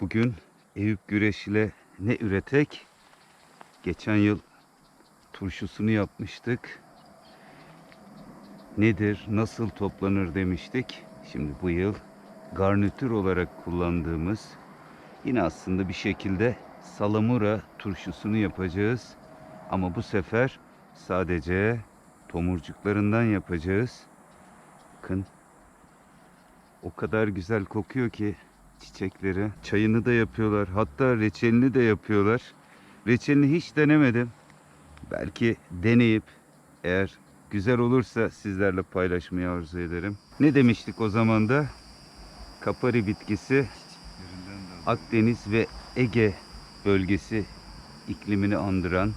Bugün Eyüp Güreş ile ne üretek? Geçen yıl turşusunu yapmıştık. Nedir, nasıl toplanır demiştik. Şimdi bu yıl garnitür olarak kullandığımız yine aslında bir şekilde salamura turşusunu yapacağız. Ama bu sefer sadece tomurcuklarından yapacağız. Bakın o kadar güzel kokuyor ki çiçekleri. Çayını da yapıyorlar. Hatta reçelini de yapıyorlar. Reçelini hiç denemedim. Belki deneyip eğer güzel olursa sizlerle paylaşmayı arzu ederim. Ne demiştik o zaman da? Kapari bitkisi Akdeniz ve Ege bölgesi iklimini andıran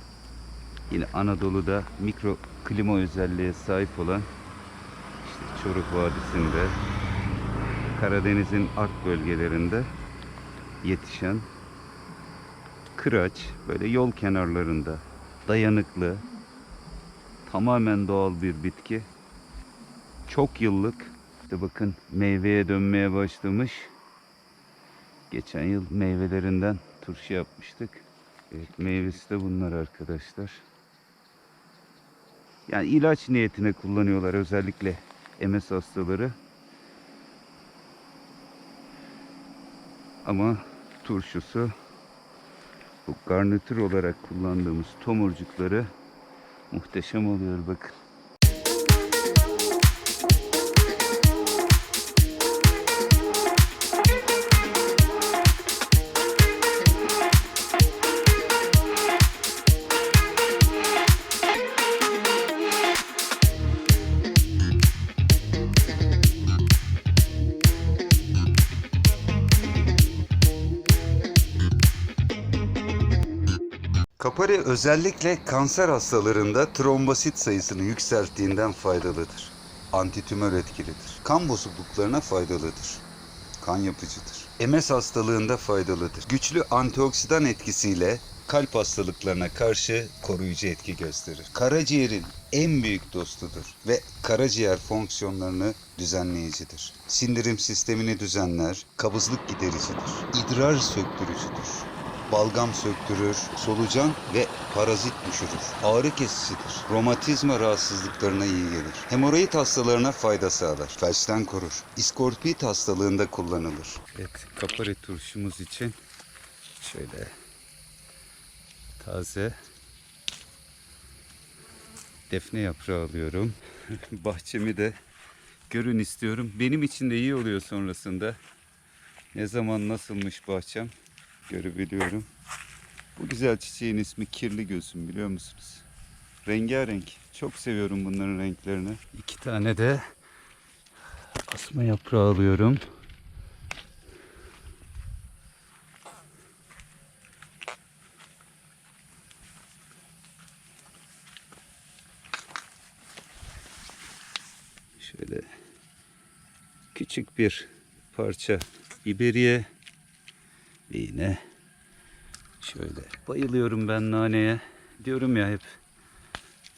yine Anadolu'da mikro klima özelliğe sahip olan işte Çoruh Vadisi'nde Karadeniz'in art bölgelerinde yetişen kıraç böyle yol kenarlarında dayanıklı tamamen doğal bir bitki. Çok yıllık. İşte bakın meyveye dönmeye başlamış. Geçen yıl meyvelerinden turşu yapmıştık. Evet, meyvesi de bunlar arkadaşlar. Yani ilaç niyetine kullanıyorlar özellikle MS hastaları. Ama turşusu bu garnitür olarak kullandığımız tomurcukları muhteşem oluyor bakın. Kapari özellikle kanser hastalarında trombosit sayısını yükselttiğinden faydalıdır. Antitümör etkilidir. Kan bozukluklarına faydalıdır. Kan yapıcıdır. MS hastalığında faydalıdır. Güçlü antioksidan etkisiyle kalp hastalıklarına karşı koruyucu etki gösterir. Karaciğerin en büyük dostudur ve karaciğer fonksiyonlarını düzenleyicidir. Sindirim sistemini düzenler, kabızlık gidericidir. İdrar söktürücüdür balgam söktürür, solucan ve parazit düşürür. Ağrı kesicidir. Romatizma rahatsızlıklarına iyi gelir. Hemoroid hastalarına fayda sağlar. Felçten korur. İskorpit hastalığında kullanılır. Evet, kapari turşumuz için şöyle taze defne yaprağı alıyorum. Bahçemi de görün istiyorum. Benim için de iyi oluyor sonrasında. Ne zaman nasılmış bahçem görebiliyorum. Bu güzel çiçeğin ismi kirli gözüm biliyor musunuz? Rengarenk. Çok seviyorum bunların renklerini. İki tane de asma yaprağı alıyorum. Şöyle küçük bir parça biberiye ve yine şöyle bayılıyorum ben naneye. Diyorum ya hep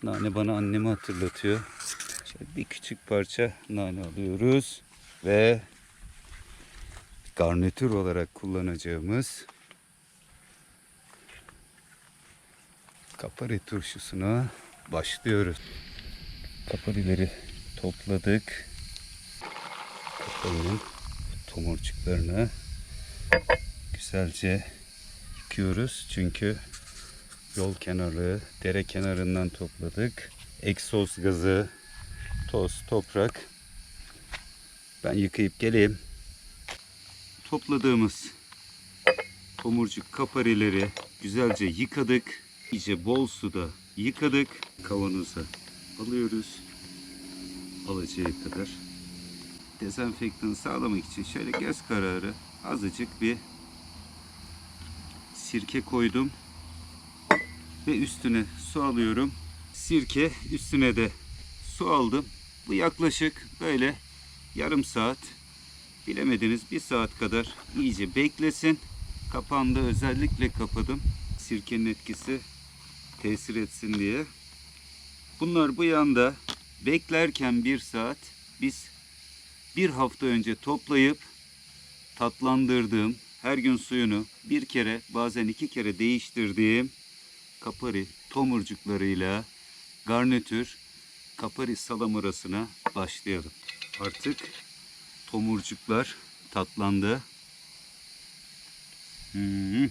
nane bana annemi hatırlatıyor. Şöyle bir küçük parça nane alıyoruz ve garnitür olarak kullanacağımız kapari turşusuna başlıyoruz. Kaparileri topladık. Kaparinin tomurcuklarını güzelce yıkıyoruz. Çünkü yol kenarı, dere kenarından topladık. Egzoz gazı, toz, toprak. Ben yıkayıp geleyim. Topladığımız tomurcuk kaparileri güzelce yıkadık. İyice bol suda yıkadık. Kavanoza alıyoruz. Alacağı kadar. Dezenfektanı sağlamak için şöyle göz kararı azıcık bir sirke koydum. Ve üstüne su alıyorum. Sirke üstüne de su aldım. Bu yaklaşık böyle yarım saat bilemediniz bir saat kadar iyice beklesin. Kapağını da özellikle kapadım. Sirkenin etkisi tesir etsin diye. Bunlar bu yanda beklerken bir saat biz bir hafta önce toplayıp tatlandırdığım her gün suyunu bir kere bazen iki kere değiştirdiğim kapari tomurcuklarıyla garnitür kapari salamurasına başlayalım. Artık tomurcuklar tatlandı. Hmm,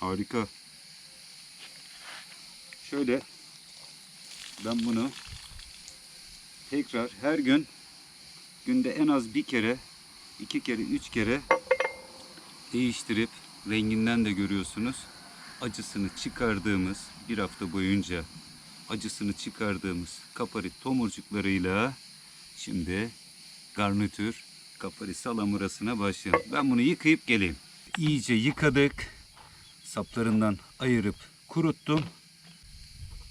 harika. Şöyle ben bunu tekrar her gün günde en az bir kere, iki kere, üç kere değiştirip renginden de görüyorsunuz. Acısını çıkardığımız bir hafta boyunca acısını çıkardığımız kapari tomurcuklarıyla şimdi garnitür kapari salamurasına başlayalım. Ben bunu yıkayıp geleyim. İyice yıkadık. Saplarından ayırıp kuruttum.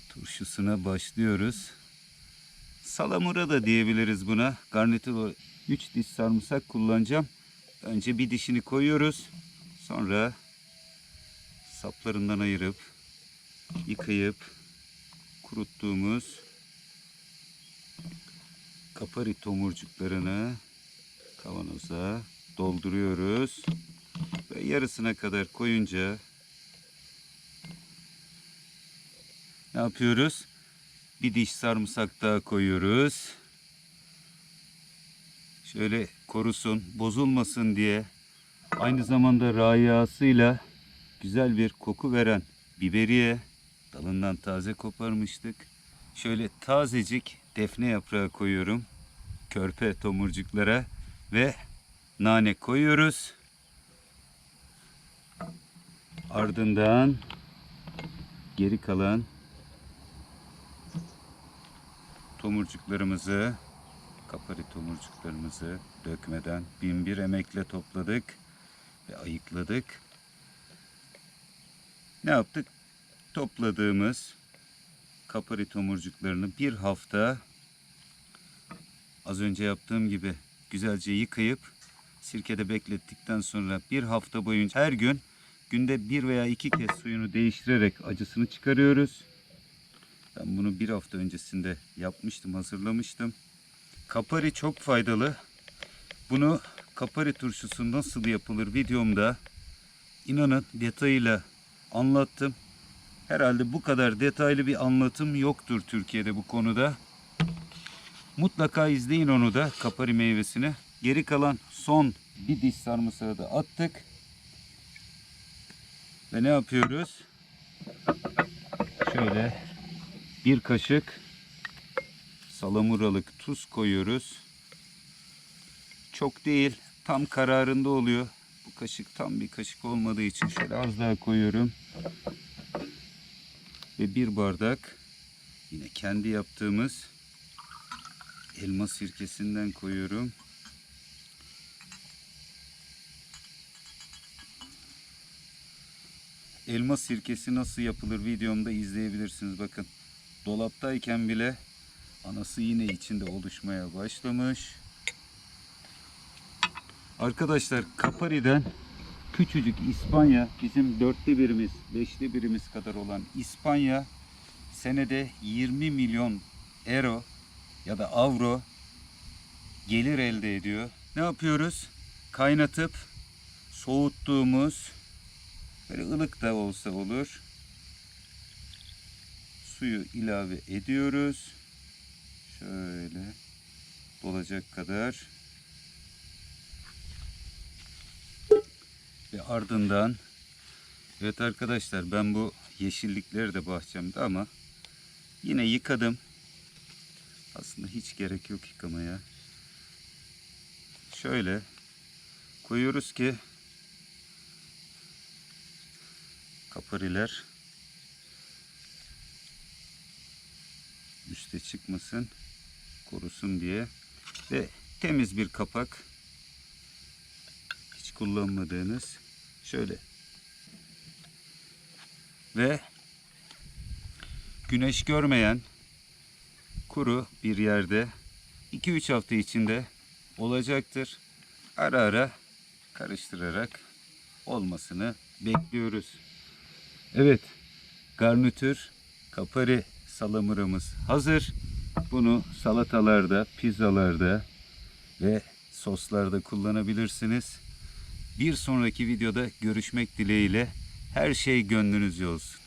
Turşusuna başlıyoruz. Salamura da diyebiliriz buna. Garnitür 3 diş sarımsak kullanacağım. Önce bir dişini koyuyoruz. Sonra saplarından ayırıp yıkayıp kuruttuğumuz kapari tomurcuklarını kavanoza dolduruyoruz. Ve yarısına kadar koyunca ne yapıyoruz? Bir diş sarımsak daha koyuyoruz. Şöyle korusun, bozulmasın diye aynı zamanda rayasıyla güzel bir koku veren biberiye dalından taze koparmıştık. Şöyle tazecik defne yaprağı koyuyorum. Körpe tomurcuklara ve nane koyuyoruz. Ardından geri kalan tomurcuklarımızı kapari tomurcuklarımızı dökmeden bin bir emekle topladık ve ayıkladık. Ne yaptık? Topladığımız kapari tomurcuklarını bir hafta az önce yaptığım gibi güzelce yıkayıp sirkede beklettikten sonra bir hafta boyunca her gün günde bir veya iki kez suyunu değiştirerek acısını çıkarıyoruz. Ben bunu bir hafta öncesinde yapmıştım, hazırlamıştım. Kapari çok faydalı. Bunu kapari turşusu nasıl yapılır videomda inanın detayıyla anlattım. Herhalde bu kadar detaylı bir anlatım yoktur Türkiye'de bu konuda. Mutlaka izleyin onu da kapari meyvesini. Geri kalan son bir diş sarımsağı da attık. Ve ne yapıyoruz? Şöyle bir kaşık salamuralık tuz koyuyoruz. Çok değil, tam kararında oluyor. Bu kaşık tam bir kaşık olmadığı için şöyle az daha koyuyorum. Ve bir bardak yine kendi yaptığımız elma sirkesinden koyuyorum. Elma sirkesi nasıl yapılır videomda izleyebilirsiniz. Bakın dolaptayken bile anası yine içinde oluşmaya başlamış. Arkadaşlar Kapari'den küçücük İspanya bizim dörtte birimiz, beşte birimiz kadar olan İspanya senede 20 milyon euro ya da avro gelir elde ediyor. Ne yapıyoruz? Kaynatıp soğuttuğumuz böyle ılık da olsa olur. Suyu ilave ediyoruz. Şöyle dolacak kadar. Ve ardından evet arkadaşlar ben bu yeşillikleri de bahçemde ama yine yıkadım. Aslında hiç gerek yok yıkamaya. Şöyle koyuyoruz ki kapariler üste çıkmasın korusun diye ve temiz bir kapak hiç kullanmadığınız şöyle ve güneş görmeyen kuru bir yerde 2-3 hafta içinde olacaktır. Ara ara karıştırarak olmasını bekliyoruz. Evet, garnitür kapari salamurumuz hazır. Bunu salatalarda, pizzalarda ve soslarda kullanabilirsiniz. Bir sonraki videoda görüşmek dileğiyle her şey gönlünüzce olsun.